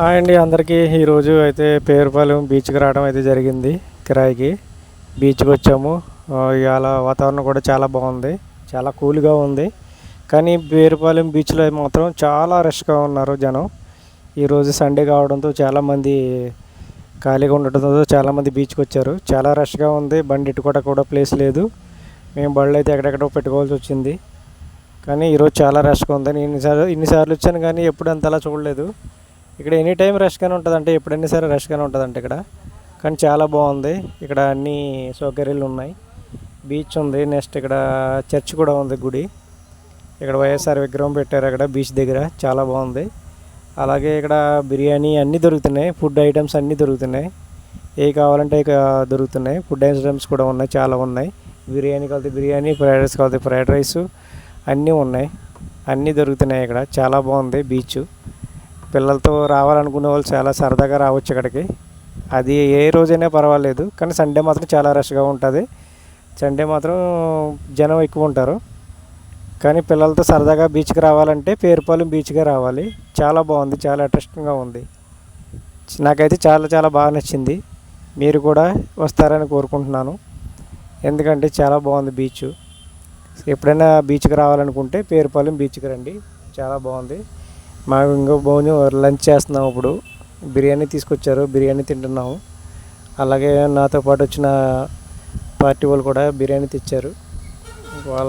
Hi అండి అందరికీ. ఈరోజు అయితే పేరుపాలెం బీచ్కి రావడం అయితే జరిగింది కిరాయికి. బీచ్కి వచ్చాము. ఇవాళ వాతావరణం కూడా చాలా బాగుంది. చాలా కూల్గా ఉంది. కానీ పేరుపాలెం బీచ్లో మాత్రం చాలా రష్గా ఉన్నారు జనం. ఈరోజు సండే కావడంతో చాలామంది ఖాళీగా ఉండటంతో చాలామంది బీచ్కి వచ్చారు. చాలా రష్గా ఉంది. బండి ఇటు కూడా కూడా ప్లేస్ లేదు. మేము బళ్ళు అయితే ఎక్కడెక్కడో పెట్టుకోవాల్సి వచ్చింది. కానీ ఈరోజు చాలా రష్గా ఉంది. నేను ఇన్నిసార్లు ఇన్నిసార్లు వచ్చాను కానీ ఎప్పుడు అంతలా చూడలేదు. ఇక్కడ ఎనీ టైం రష్గానే ఉంటుందంటే ఎప్పుడైనా సరే రష్గానే ఉంటుందంటే ఇక్కడ. కానీ చాలా బాగుంది. ఇక్కడ అన్ని సౌకర్యాలు ఉన్నాయి. బీచ్ ఉంది. నెక్స్ట్ ఇక్కడ చర్చ్ కూడా ఉంది గుడి. ఇక్కడ వైఎస్ఆర్ విగ్రహం పెట్టారు అక్కడ బీచ్ దగ్గర. చాలా బాగుంది. అలాగే ఇక్కడ బిర్యానీ అన్నీ దొరుకుతున్నాయి. ఫుడ్ ఐటమ్స్ అన్నీ దొరుకుతున్నాయి. ఏ కావాలంటే ఇక దొరుకుతున్నాయి. ఫుడ్ ఐటమ్స్ కూడా ఉన్నాయి. చాలా ఉన్నాయి. బిర్యానీ కలిపి బిర్యానీ ఫ్రైడ్ రైస్ కలితే ఫ్రైడ్ రైస్ అన్నీ ఉన్నాయి. అన్నీ దొరుకుతున్నాయి ఇక్కడ. చాలా బాగుంది బీచ్. పిల్లలతో రావాలనుకునే వాళ్ళు చాలా సరదాగా రావచ్చు ఇక్కడికి. అది ఏ రోజైనా పర్వాలేదు కానీ సండే మాత్రం చాలా రష్గా ఉంటుంది. సండే మాత్రం జనం ఎక్కువ ఉంటారు. కానీ పిల్లలతో సరదాగా బీచ్కి రావాలంటే పేరుపాలెం బీచ్గా రావాలి. చాలా బాగుంది చాలా ఇంట్రెస్టింగ్గా ఉంది. నాకైతే చాలా చాలా బాగా నచ్చింది. మీరు కూడా వస్తారని కోరుకుంటున్నాను. ఎందుకంటే చాలా బాగుంది బీచ్. ఎప్పుడైనా బీచ్కి రావాలనుకుంటే పేరుపాలెం బీచ్కి రండి. చాలా బాగుంది. మాకు ఇంకో భోజనం లంచ్ చేస్తున్నాం ఇప్పుడు. బిర్యానీ తీసుకొచ్చారు బిర్యానీ తింటున్నాము. అలాగే నాతో పాటు వచ్చిన పార్టీ వాళ్ళు కూడా బిర్యానీ తెచ్చారు. వాళ్ళ